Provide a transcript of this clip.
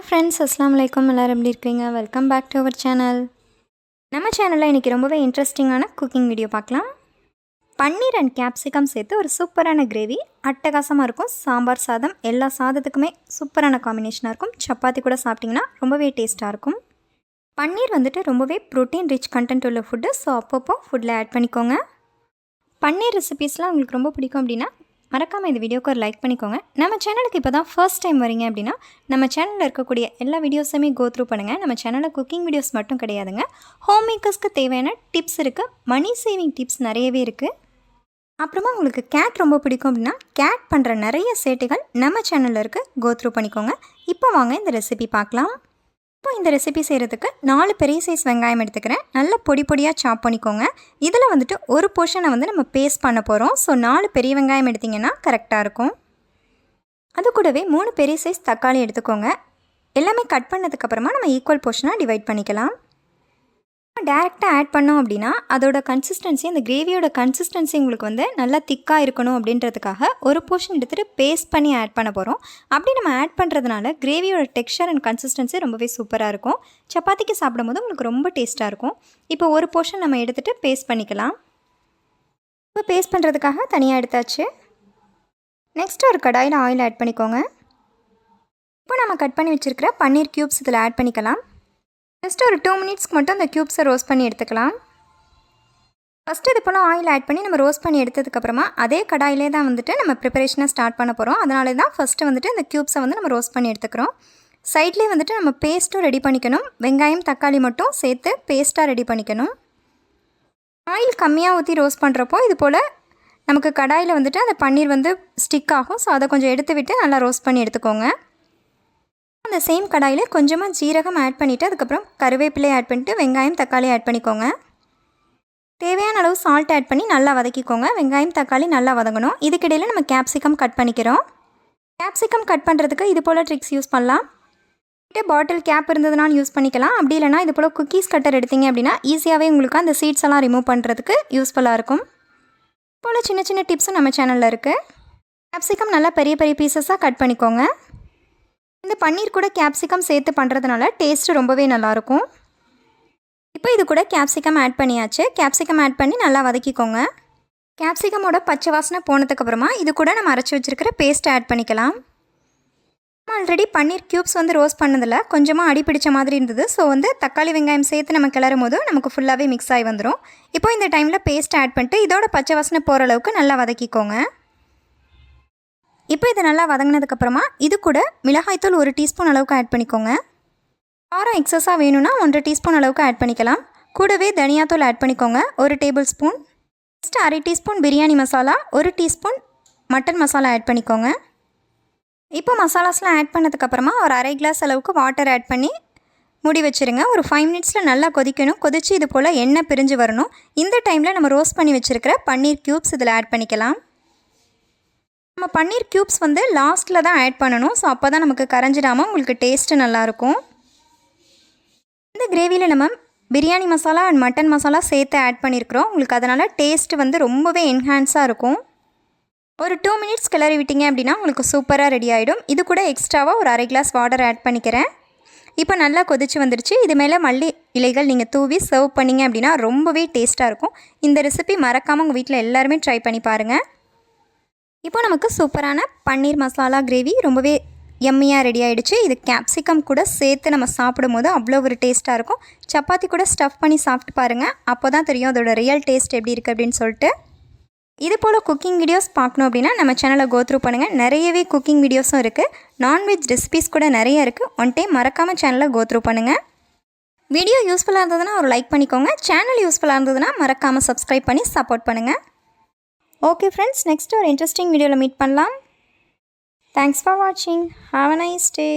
Hi friends அஸ்லாம் வலைக்கம் எல்லோரும் எப்படி இருக்கீங்க? Welcome back to our channel நம்ம சேனலில் இன்றைக்கி ரொம்பவே இன்ட்ரெஸ்டிங்கான குக்கிங் வீடியோ பார்க்கலாம். பன்னீர் அண்ட் கேப்சிகம் சேர்த்து ஒரு சூப்பரான கிரேவி அட்டகாசமாக இருக்கும். சாம்பார் சாதம் எல்லா சாதத்துக்குமே சூப்பரான காம்பினேஷனாக இருக்கும். சப்பாத்தி கூட சாப்பிட்டிங்கன்னா ரொம்பவே டேஸ்ட்டாக இருக்கும். பன்னீர் வந்துட்டு ரொம்பவே ப்ரோட்டீன் ரிச் கண்டென்ட் உள்ள ஃபுட்டு ஸோ அப்பப்போ ஃபுட்டில் ஆட் பண்ணிக்கோங்க. பன்னீர் ரெசிபீஸ்லாம் உங்களுக்கு ரொம்ப பிடிக்கும் அப்படின்னா மறக்காமல் இந்த வீடியோக்கு ஒரு லைக் பண்ணிக்கோங்க. நம்ம சேனலுக்கு இப்போ தான் ஃபர்ஸ்ட் டைம் வரீங்க அப்படின்னா நம்ம சேனலில் இருக்கக்கூடிய எல்லா வீடியோஸுமே கோ த்ரூ பண்ணுங்கள் நம்ம சேனலில் குக்கிங் வீடியோஸ் மட்டும் கிடையாதுங்க. ஹோம் மேக்கர்ஸ்க்கு தேவையான டிப்ஸ் இருக்குது மணி சேவிங் டிப்ஸ் நிறையவே இருக்குது அப்புறமா உங்களுக்கு கேட் ரொம்ப பிடிக்கும் அப்படின்னா கேட் பண்ணுற நிறைய சேட்டைகள் நம்ம சேனலில் இருக்குது கோ த்ரூ பண்ணிக்கோங்க. இப்போ வாங்க இந்த ரெசிபி பார்க்கலாம். இப்போ இந்த ரெசிபி செய்கிறதுக்கு நாலு பெரிய சைஸ் வெங்காயம் எடுத்துக்கிறேன். நல்ல பொடி பொடியாக சாப் பண்ணிக்கோங்க. இதில் வந்துட்டு ஒரு போர்ஷனை வந்து நம்ம பேஸ்ட் பண்ண போகிறோம் ஸோ நாலு பெரிய வெங்காயம் எடுத்திங்கன்னா கரெக்டாக இருக்கும். அது கூடவே மூணு பெரிய சைஸ் தக்காளி எடுத்துக்கோங்க. எல்லாமே கட் பண்ணதுக்கப்புறமா நம்ம ஈக்குவல் போர்ஷனாக டிவைட் பண்ணிக்கலாம். டேரெக்டாக ஆட் பண்ணோம் அப்படின்னா அதோட கன்சிஸ்டன்சி அந்த கிரேவியோட கன்சிஸ்டன்சி உங்களுக்கு வந்து நல்லா திக்காக இருக்கணும் அப்படின்றதுக்காக ஒரு போர்ஷன் எடுத்துகிட்டு பேஸ்ட் பண்ணி ஆட் பண்ண போகிறோம் அப்படி நம்ம ஆட் பண்ணுறதுனால கிரேவியோட டெக்ஸ்சர் அண்ட் கன்சிஸ்டன்சி ரொம்பவே சூப்பராக இருக்கும். சப்பாத்திக்கு சாப்பிடும்போது உங்களுக்கு ரொம்ப டேஸ்ட்டாக இருக்கும். இப்போ ஒரு போர்ஷன் நம்ம எடுத்துகிட்டு பேஸ்ட் பண்ணிக்கலாம். இப்போ பேஸ்ட் பண்ணுறதுக்காக தனியாக எடுத்தாச்சு. நெக்ஸ்ட் ஒரு கடாயில் ஆயில் ஆட் பண்ணிக்கோங்க. இப்போ நம்ம கட் பண்ணி வச்சுருக்கிற பன்னீர் க்யூப்ஸ் இதில் ஆட் பண்ணிக்கலாம். ஜஸ்ட் ஒரு டூ மினிட்ஸ்க்கு மட்டும் அந்த க்யூப்ஸை ரோஸ்ட் பண்ணி எடுத்துக்கலாம். ஃபஸ்ட்டு இது போல் ஆயில் ஆட் பண்ணி நம்ம ரோஸ்ட் பண்ணி எடுத்ததுக்கப்புறமா அதே கடாயிலே தான் வந்துட்டு நம்ம ப்ரிப்பரேஷனை ஸ்டார்ட் பண்ண போகிறோம் அதனால தான் ஃபஸ்ட்டு வந்துட்டு இந்த க்யூப்ஸை வந்து நம்ம ரோஸ்ட் பண்ணி எடுத்துக்கிறோம். சைட்லேயே வந்துட்டு நம்ம பேஸ்ட்டும் ரெடி பண்ணிக்கணும். வெங்காயம் தக்காளி மட்டும் சேர்த்து பேஸ்ட்டாக ரெடி பண்ணிக்கணும். ஆயில் கம்மியாக ஊற்றி ரோஸ்ட் பண்ணுறப்போ இது போல் நமக்கு கடாயில் வந்துட்டு அந்த பன்னீர் வந்து ஸ்டிக் ஆகும். ஸோ அதை கொஞ்சம் எடுத்து விட்டு நல்லா ரோஸ்ட் பண்ணி எடுத்துக்கோங்க. அந்த சேம் கடாயில் கொஞ்சமாக ஜீரகம் ஆட் பண்ணிவிட்டு அதுக்கப்புறம் கருவேப்பிலை ஆட் பண்ணிட்டு வெங்காயம் தக்காளி ஆட் பண்ணிக்கோங்க. தேவையான அளவு சால்ட் ஆட் பண்ணி நல்லா வதக்கிக்கோங்க. வெங்காயம் தக்காளி நல்லா வதங்கணும். இதுக்கிடையில் நம்ம கேப்சிகம் கட் பண்ணிக்கிறோம். கேப்சிகம் கட் பண்ணுறதுக்கு இது போல் ட்ரிக்ஸ் யூஸ் பண்ணலாம். பாட்டில் கேப் இருந்ததுனாலும் யூஸ் பண்ணிக்கலாம். அப்படி இல்லைனா இது போல் குக்கீஸ் கட்டர் எடுத்தீங்க அப்படின்னா ஈஸியாகவே உங்களுக்கு அந்த சீட்ஸ் எல்லாம் ரிமூவ் பண்ணுறதுக்கு யூஸ்ஃபுல்லாக இருக்கும். போல் சின்ன சின்ன டிப்ஸும் நம்ம சேனலில் இருக்குது கேப்சிகம் நல்லா பெரிய பெரிய பீசஸாக கட் பண்ணிக்கோங்க. இந்த பன்னீர் கூட கேப்சிகம் சேர்த்து பண்ணுறதுனால டேஸ்ட்டு ரொம்பவே நல்லாயிருக்கும். இப்போ இது கூட கேப்சிகம் ஆட் பண்ணியாச்சு. கேப்சிகம் ஆட் பண்ணி நல்லா வதக்கிக்கோங்க. கேப்சிகமோட பச்சை வாசனை போனதுக்கப்புறமா இது கூட நம்ம அரைச்சி வச்சுருக்கிற பேஸ்ட்டை ஆட் பண்ணிக்கலாம். ஆல்ரெடி பன்னீர் க்யூப்ஸ் வந்து ரோஸ்ட் பண்ணதில் கொஞ்சமாக அடி பிடிச்ச மாதிரி இருந்தது. ஸோ வந்து தக்காளி வெங்காயம் சேர்த்து நம்ம கிளறும் போது நமக்கு ஃபுல்லாகவே மிக்ஸ் ஆகி வந்துடும் இப்போ இந்த டைமில் பேஸ்ட் ஆட் பண்ணிட்டு இதோட பச்சை வாசனை போகிற அளவுக்கு நல்லா வதக்கிக்கோங்க. இப்போ இது நல்லா வதங்கினதுக்கப்புறமா இது கூட மிளகாய்த்தூள் ஒரு டீஸ்பூன் அளவுக்கு ஆட் பண்ணிக்கோங்க. காரம் எக்ஸஸாக வேணும்னா ஒன்றரை டீஸ்பூன் அளவுக்கு ஆட் பண்ணிக்கலாம். கூடவே தனியாத்தூள் ஆட் பண்ணிக்கோங்க. ஒரு டேபிள் ஸ்பூன் நெக்ஸ்ட் அரை டீஸ்பூன் பிரியாணி மசாலா ஒரு டீஸ்பூன் மட்டன் மசாலா ஆட் பண்ணிக்கோங்க. இப்போ மசாலாஸ்லாம் ஆட் பண்ணதுக்கப்புறமா ஒரு அரை கிளாஸ் அளவுக்கு வாட்டர் ஆட் பண்ணி மூடி வச்சுருங்க. ஒரு ஃபைவ் மினிட்ஸில் நல்லா கொதிக்கணும். கொதித்து இது போல் எண்ணெய் பிரிஞ்சு வரணும். இந்த டைமில் நம்ம ரோஸ்ட் பண்ணி வச்சுருக்கிற பன்னீர் க்யூப்ஸ் இதில் ஆட் பண்ணிக்கலாம். நம்ம பன்னீர் க்யூப்ஸ் வந்து லாஸ்ட்டில் தான் ஆட் பண்ணணும். ஸோ அப்போ தான் நமக்கு கரைஞ்சிடாமல் உங்களுக்கு டேஸ்ட்டு நல்லாயிருக்கும் இந்த கிரேவியில் நம்ம பிரியாணி மசாலா அண்ட் மட்டன் மசாலா சேர்த்து ஆட் பண்ணியிருக்கிறோம் உங்களுக்கு அதனால் டேஸ்ட் வந்து ரொம்பவே என்ஹான்ஸாக இருக்கும். ஒரு டூ மினிட்ஸ் கிளறி விட்டீங்க அப்படின்னா உங்களுக்கு சூப்பராக ரெடி ஆகிடும் இது கூட எக்ஸ்ட்ராவாக ஒரு அரை கிளாஸ் வாட்டர் ஆட் பண்ணிக்கிறேன். இப்போ நல்லா கொதிச்சு வந்துடுச்சு இது மேலே மல்லி இலைகள் நீங்கள் தூவி சர்வ் பண்ணிங்க அப்படின்னா ரொம்பவே டேஸ்ட்டாக இருக்கும். இந்த ரெசிபி மறக்காமல் உங்கள் வீட்டில் எல்லாருமே ட்ரை பண்ணி பாருங்கள் இப்போ நமக்கு சூப்பரான பன்னீர் மசாலா கிரேவி ரொம்பவே எம்மியாக ரெடி ஆகிடுச்சு இது கேப்சிகம் கூட சேர்த்து நம்ம சாப்பிடும் போது அவ்வளோ ஒரு டேஸ்ட்டாக இருக்கும். சப்பாத்தி கூட ஸ்டஃப் பண்ணி சாப்பிட்டு பாருங்கள் அப்போ தான் தெரியும் அதோட ரியல் டேஸ்ட் எப்படி இருக்குது அப்படின்னு சொல்லிட்டு. இது போல் குக்கிங் வீடியோஸ் பார்க்கணும் அப்படின்னா நம்ம சேனலை கோத்ரூ பண்ணுங்கள் நிறையவே குக்கிங் வீடியோஸும் இருக்குது நான்வெஜ் ரெசிபிஸ் கூட நிறைய இருக்குது ஒன் டைம் மறக்காமல் சேனலை கோத்ரூ பண்ணுங்கள் வீடியோ யூஸ்ஃபுல்லாக இருந்ததுன்னா ஒரு லைக் பண்ணிக்கோங்க. சேனல் யூஸ்ஃபுல்லாக இருந்ததுன்னா மறக்காமல் சப்ஸ்கிரைப் பண்ணி சப்போர்ட் பண்ணுங்கள் ஓகே ஃப்ரெண்ட்ஸ் நெக்ஸ்ட் ஒரு இன்ட்ரெஸ்டிங் வீடியோவில் மீட் பண்ணலாம். தேங்க்ஸ் ஃபார் வாட்சிங் ஹாவ் அ நைஸ் டே